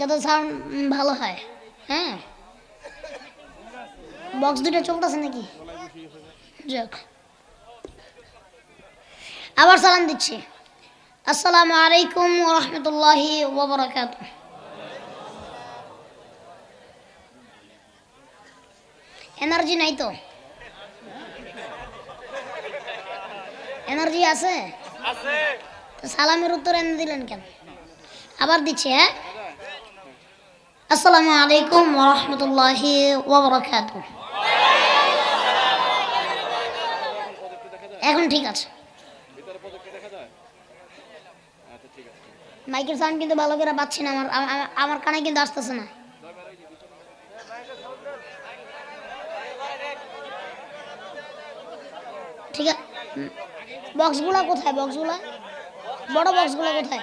যাতে সাউন্ড ভালো হয়। হ্যাঁ? বক্স দুটো চলতেছে নাকি? যাক। আবার সালাম দিচ্ছি। আসসালামু আলাইকুম রহমতুল্লাহি ওবরাকাত এনার্জি নাই তো? এনার্জি আছে? সালামের উত্তর এনে দিলেন কেন? আবার দিচ্ছি হ্যাঁ? আসসালামু আলাইকুম রহমতুল্লাহি ওবরাকাত এখন ঠিক আছে। মাইকের সাউন্ড কিন্তু ভালো করে পাচ্ছি না, আমার, আমার- আমার কানে কিন্তু আসতেছে না। ঠিক আছে বক্সগুলা কোথায়, বক্সগুলা? বড় বক্সগুলা কোথায়?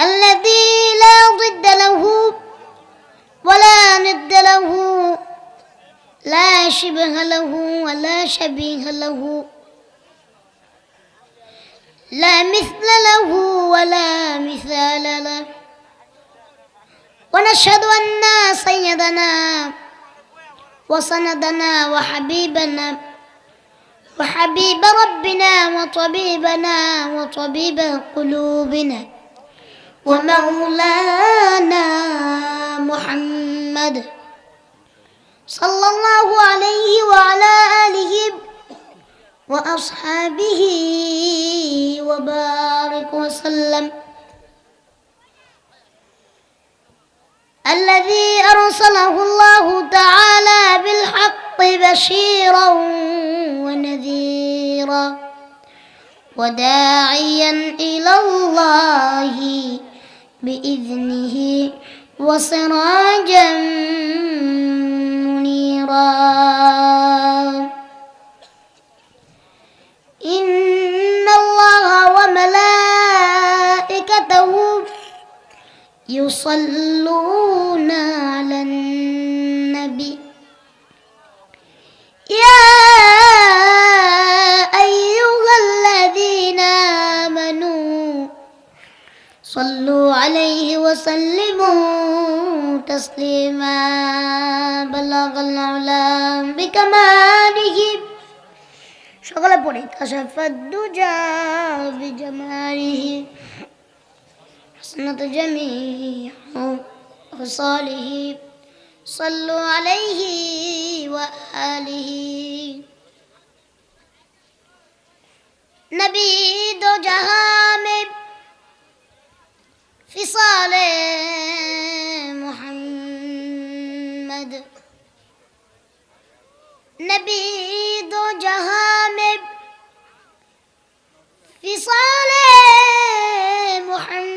الذي لا ضد له ولا ند له لا شبه له ولا شبيه له لا مثل له ولا مثال له. ونشهد أن سيدنا وسندنا وحبيبنا وحبيب ربنا وطبيبنا وطبيب قلوبنا. ومولانا محمد صلى الله عليه وعلى آله وأصحابه وبارك وسلم. الذي أرسله الله تعالى بالحق بشيرا ونذيرا وداعيا إلى الله بإذنه وسراجا منيرا. إن الله وملائكته يصلون على النبي صلوا عليه وسلموا تسليما. بلغ العلا بكماله. شغل بوري كشف الدجى بجماله. حسنة جميع خصاله صلوا عليه وآله. نبی دو میں في صالة محمد. نبيد جهامب في صالة محمد.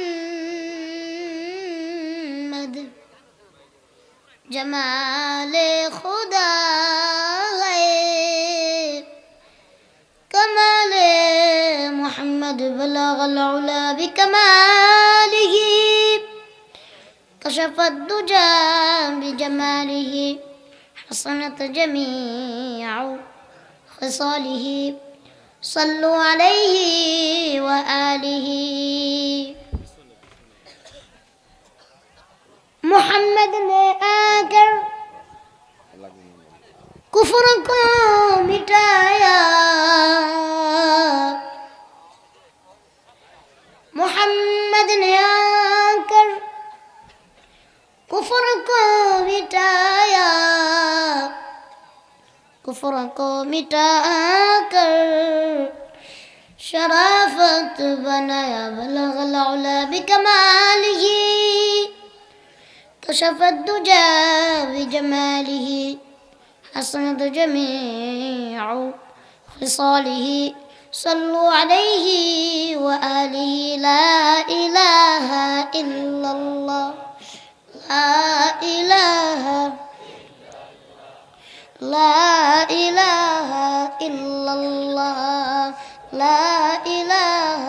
جمال خدا كمال محمد بلغ العلا بكمال كشف الدجى بجماله حصنت جميع خصاله. صلوا عليه وآله كفر کو كفركم کفر کو مٹا کر بلغ العلا بكماله. كشف الدجى بجماله. حسنت جميع خصاله. صلوا عليه وآله لا إله إلا الله. إله لا إله إلا الله لا إله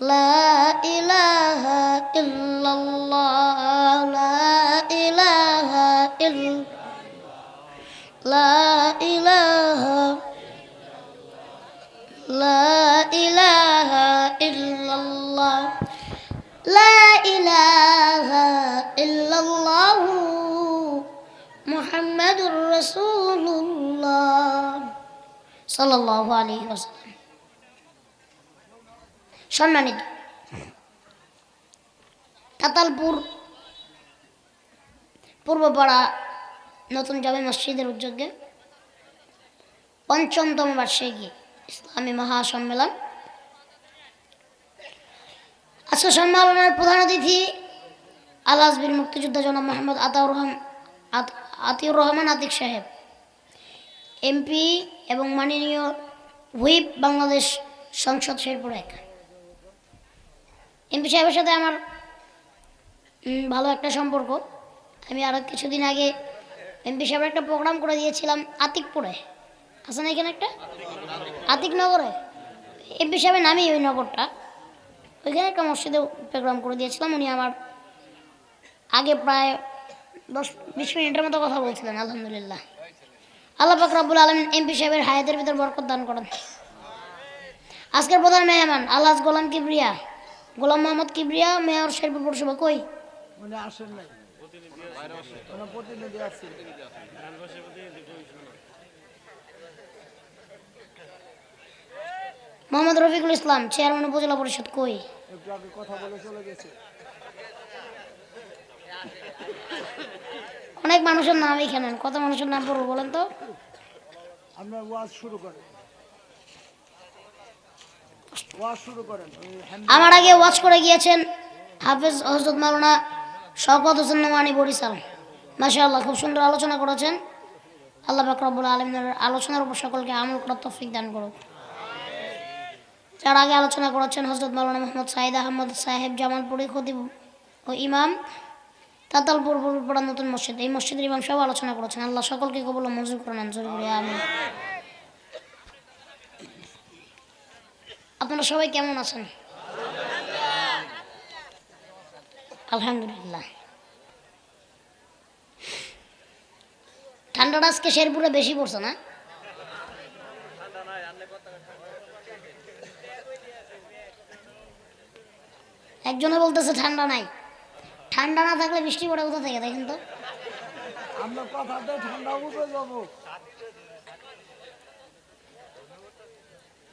لا إله إلا الله لا إله إلا لا ইল্লাল্লাহু মুহাম্মাদুর রাসূলুল্লাহ। সাল্লাল্লাহু আলাইহি ওয়াসাল্লাম। সম্মানিত। কাতালপুর পূর্বপাড়া নতুন জামে মসজিদের উদ্যোগে পঞ্চমতম বার্ষিকী ইসলামী মহাসম্মেলন। আজকে সম্মেলনের প্রধান অতিথি আল মুক্তিযোদ্ধা জনাব মোহাম্মদ আতাউর রহমান, আত- আতিউর রহমান আতিক সাহেব, এমপি এবং মাননীয় হুইপ বাংলাদেশ সংসদ শেরপুর এক। এমপি সাহেবের সাথে আমার ভালো একটা সম্পর্ক। আমি আরও কিছুদিন আগে এমপি সাহেবের একটা প্রোগ্রাম করে দিয়েছিলাম আতিকপুরে। আছে না এখানে একটা? আতিক নগরে এমপি সাহেবের নামই ওই নগরটা। ওইখানে একটা মসজিদে প্রোগ্রাম করে দিয়েছিলাম। উনি আমার আগে প্রায় দশ বিশ মিনিটের মতো কথা বলছিলেন আলহামদুলিল্লাহ। আল্লাহ রাব্বুল আলম এমপি সাহেবের হায়াতের ভিতর বরকত দান করেন। আজকের প্রধান মেহমান আল্লাহ গোলাম কিবরিয়া। গোলাম মোহাম্মদ কিবরিয়া মেয়র শেরপুর পৌরসভা কই? মোহাম্মদ রফিকুল ইসলাম চেয়ারম্যান উপজেলা পরিষদ কই? কথা বলে চলে গেছে। অনেক মানুষের নাম এখানে কত মানুষের নাম পড়ব বলেন তো? আপনার ওয়াজ শুরু করেন। ওয়াজ শুরু করেন। আমার আগে ওয়াচ করে গিয়েছেন হাফেজ হজরত মাওলানা শওকত হোসেন নোমানি বরিশাল মাশাআল্লাহ খুব সুন্দর আলোচনা করেছেন। আল্লাহ পাক রব্বুল আলমিনের আলোচনার উপর সকলকে আমল করার তৌফিক দান করুক। যার আগে আলোচনা করেছেন হজরত মাওলানা মোহাম্মদ সাইদ আহমদ সাহেব জামালপুরি খতিব ও ইমাম। তাতালপুর পূর্বপাড়া নতুন মসজিদ। এই মসজিদের ইমাম সব আলোচনা করেছেন। আল্লাহ সকলকে কবল মঞ্জুর করেন আঞ্জুর করে আমি আপনারা সবাই কেমন আছেন? আলহামদুলিল্লাহ। ঠান্ডাটা আজকে শেরপুরে বেশি পড়ছে না? একজনে বলতেছে ঠান্ডা নাই। ঠান্ডা না থাকলে বৃষ্টি পড়ে কোথা থেকে দেখেন তো? আপনার কথাতে ঠান্ডা উঠে যাব।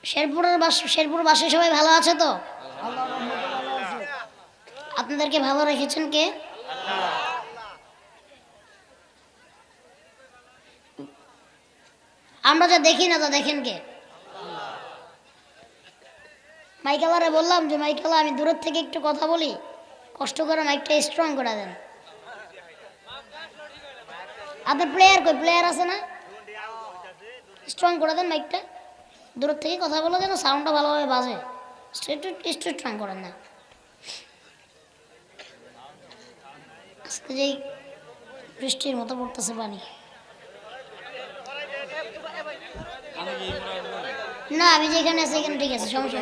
শেরপুরের বাস শেরপুর বাসে সবাই ভালো আছে তো? আপনাদেরকে ভালো রেখেছেন কে? আমরা যা দেখি না তা দেখেন কে? মাইকেলারে বললাম যে মাইকেলা আমি দূরের থেকে একটু কথা বলি। কষ্ট করে মাইকটা স্ট্রং করে দেন। আপনার প্লেয়ার কই? প্লেয়ার আছে না? স্ট্রং করে দেন মাইকটা দূরের থেকে কথা বলো যেন সাউন্ডটা ভালোভাবে বাজে। স্ট্রং করেন না। আজকে বৃষ্টির মতো পড়তেছে পানি। না, আমি যেখানে আছি এখানে ঠিক আছে, সমস্যা